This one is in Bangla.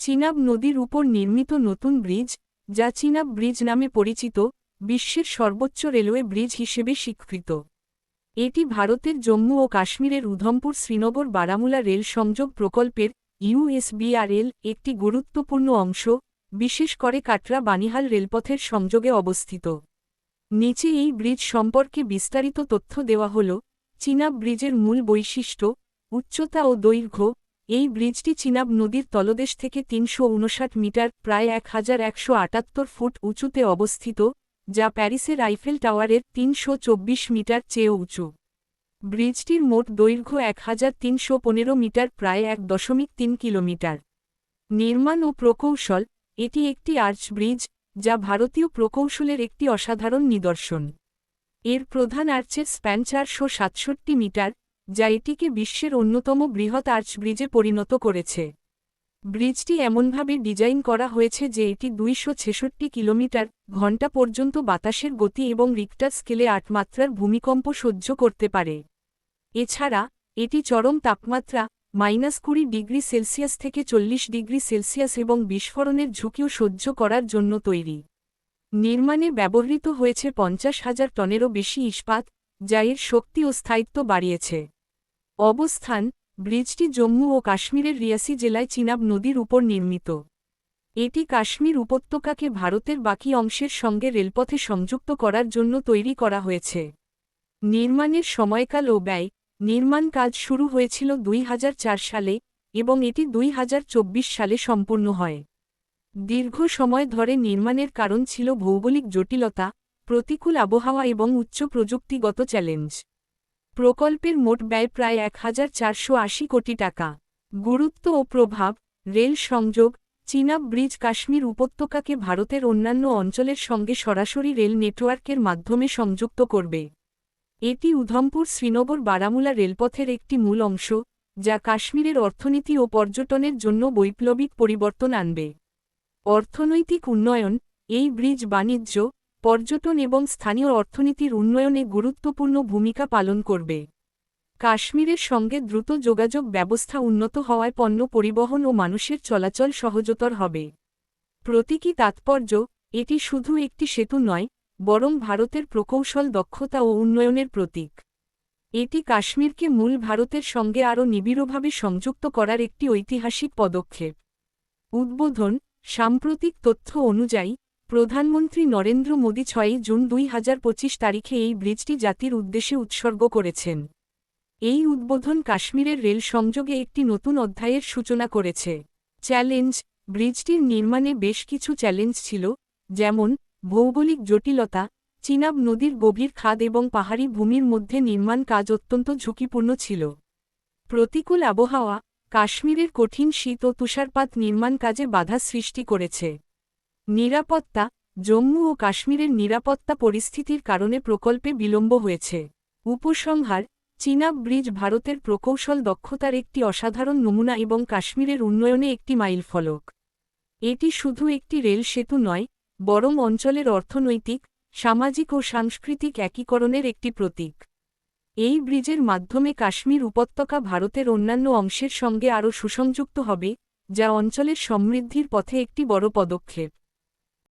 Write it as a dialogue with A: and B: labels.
A: চিনাব নদীর উপর নির্মিত নতুন ব্রিজ, যা চিনাব ব্রিজ নামে পরিচিত, বিশ্বের সর্বোচ্চ রেলওয়ে ব্রিজ হিসেবে স্বীকৃত। এটি ভারতের জম্মু ও কাশ্মীরের উধমপুর শ্রীনগর বারামুলা রেল সংযোগ প্রকল্পের ইউএসবিআরএল একটি গুরুত্বপূর্ণ অংশ, বিশেষ করে কাটরা বানিহাল রেলপথের সংযোগে অবস্থিত। নিচে এই ব্রিজ সম্পর্কে বিস্তারিত তথ্য দেওয়া হল, চিনাব ব্রিজের মূল বৈশিষ্ট্য, উচ্চতা ও দৈর্ঘ্য এই ব্রিজটি চিনাব নদীর তলদেশ থেকে তিনশো উনষাট মিটার, প্রায় এক হাজার একশো আটাত্তর ফুট উঁচুতে অবস্থিত, যা প্যারিসের আইফেল টাওয়ারের তিনশো চব্বিশ মিটার চেয়ে উঁচু। ব্রিজটির মোট দৈর্ঘ্য এক হাজার তিনশো পনেরো মিটার, প্রায় এক দশমিক তিন কিলোমিটার। নির্মাণ ও প্রকৌশল, এটি একটি আর্চ ব্রিজ, যা ভারতীয় প্রকৌশলের একটি অসাধারণ নিদর্শন। এর প্রধান আর্চের স্প্যান চারশো সাতষট্টি মিটার যা এটিকে বিশ্বের অন্যতম বৃহৎ আর্চ ব্রিজে পরিণত করেছে। ব্রিজটি এমনভাবে ডিজাইন করা হয়েছে যে এটি দুইশো ছেষট্টি কিলোমিটার ঘণ্টা পর্যন্ত বাতাসের গতি এবং রিক্টার স্কেলে আট মাত্রার ভূমিকম্প সহ্য করতে পারে। এছাড়া, এটি চরম তাপমাত্রা, মাইনাস কুড়ি ডিগ্রি সেলসিয়াস থেকে চল্লিশ ডিগ্রি সেলসিয়াস এবং বিস্ফোরণের ঝুঁকিও সহ্য করার জন্য তৈরি। নির্মাণে ব্যবহৃত হয়েছে পঞ্চাশ হাজার টনেরও বেশি ইস্পাত, যা এর শক্তি ও স্থায়িত্ব বাড়িয়েছে। অবস্থান ব্রিজটি জম্মু ও কাশ্মীরের রিয়াসি জেলায় চিনাব নদীর উপর নির্মিত। এটি কাশ্মীর উপত্যকাকে ভারতের বাকি অংশের সঙ্গে রেলপথে সংযুক্ত করার জন্য তৈরি করা হয়েছে। নির্মাণের সময়কাল ও ব্যয়, নির্মাণ কাজ শুরু হয়েছিল দুই হাজার চার সালে এবং এটি দুই হাজার চব্বিশ সালে সম্পূর্ণ হয়। দীর্ঘ সময় ধরে নির্মাণের কারণ ছিল ভৌগোলিক জটিলতা, প্রতিকূল আবহাওয়া এবং উচ্চ প্রযুক্তিগত চ্যালেঞ্জ। প্রকল্পের মোট ব্যয় প্রায় এক হাজার চারশো আশি কোটি টাকা। গুরুত্ব ও প্রভাব, রেল সংযোগ চিনাব ব্রিজ কাশ্মীর উপত্যকাকে ভারতের অন্যান্য অঞ্চলের সঙ্গে সরাসরি রেল নেটওয়ার্কের মাধ্যমে সংযুক্ত করবে। এটি উধমপুর, শ্রীনগর, বারামুলা রেলপথের একটি মূল অংশ, যা কাশ্মীরের অর্থনীতি ও পর্যটনের জন্য বৈপ্লবিক পরিবর্তন আনবে। অর্থনৈতিক উন্নয়ন, এই ব্রিজ বাণিজ্য পর্যটন এবং স্থানীয় অর্থনীতির উন্নয়নে গুরুত্বপূর্ণ ভূমিকা পালন করবে। কাশ্মীরের সঙ্গে দ্রুত যোগাযোগ ব্যবস্থা উন্নত হওয়ায় পণ্য পরিবহন ও মানুষের চলাচল সহজতর হবে। প্রতীকী তাৎপর্য, এটি শুধু একটি সেতু নয়, বরং ভারতের প্রকৌশল দক্ষতা ও উন্নয়নের প্রতীক। এটি কাশ্মীরকে মূল ভারতের সঙ্গে আরও নিবিড়ভাবে সংযুক্ত করার একটি ঐতিহাসিক পদক্ষেপ। উদ্বোধন, সাম্প্রতিক তথ্য অনুযায়ী প্রধানমন্ত্রী নরেন্দ্র মোদী ছয়ই জুন দুই হাজার পঁচিশ তারিখে এই ব্রিজটি জাতির উদ্দেশ্যে উৎসর্গ করেছেন। এই উদ্বোধন কাশ্মীরের রেল সংযোগে একটি নতুন অধ্যায়ের সূচনা করেছে। চ্যালেঞ্জ, ব্রিজটির নির্মাণে বেশ কিছু চ্যালেঞ্জ ছিল, যেমন, ভৌগোলিক জটিলতা, চিনাব নদীর গভীর খাদ এবং পাহাড়ি ভূমির মধ্যে নির্মাণ কাজ অত্যন্ত ঝুঁকিপূর্ণ ছিল। প্রতিকূল আবহাওয়া, কাশ্মীরের কঠিন শীত ও তুষারপাত নির্মাণ কাজে বাধা সৃষ্টি করেছে। নিরাপত্তা, জম্মু ও কাশ্মীরের নিরাপত্তা পরিস্থিতির কারণে প্রকল্পে বিলম্ব হয়েছে। উপসংহার চিনাব ব্রিজ ভারতের প্রকৌশল দক্ষতার একটি অসাধারণ নমুনা এবং কাশ্মীরের উন্নয়নে একটি মাইলফলক। এটি শুধু একটি রেল সেতু নয়, বরং অঞ্চলের অর্থনৈতিক, সামাজিক ও সাংস্কৃতিক একীকরণের একটি প্রতীক। এই ব্রিজের মাধ্যমে কাশ্মীর উপত্যকা ভারতের অন্যান্য অংশের সঙ্গে আরও সুসংযুক্ত হবে, যা অঞ্চলের সমৃদ্ধির পথে একটি বড় পদক্ষেপ।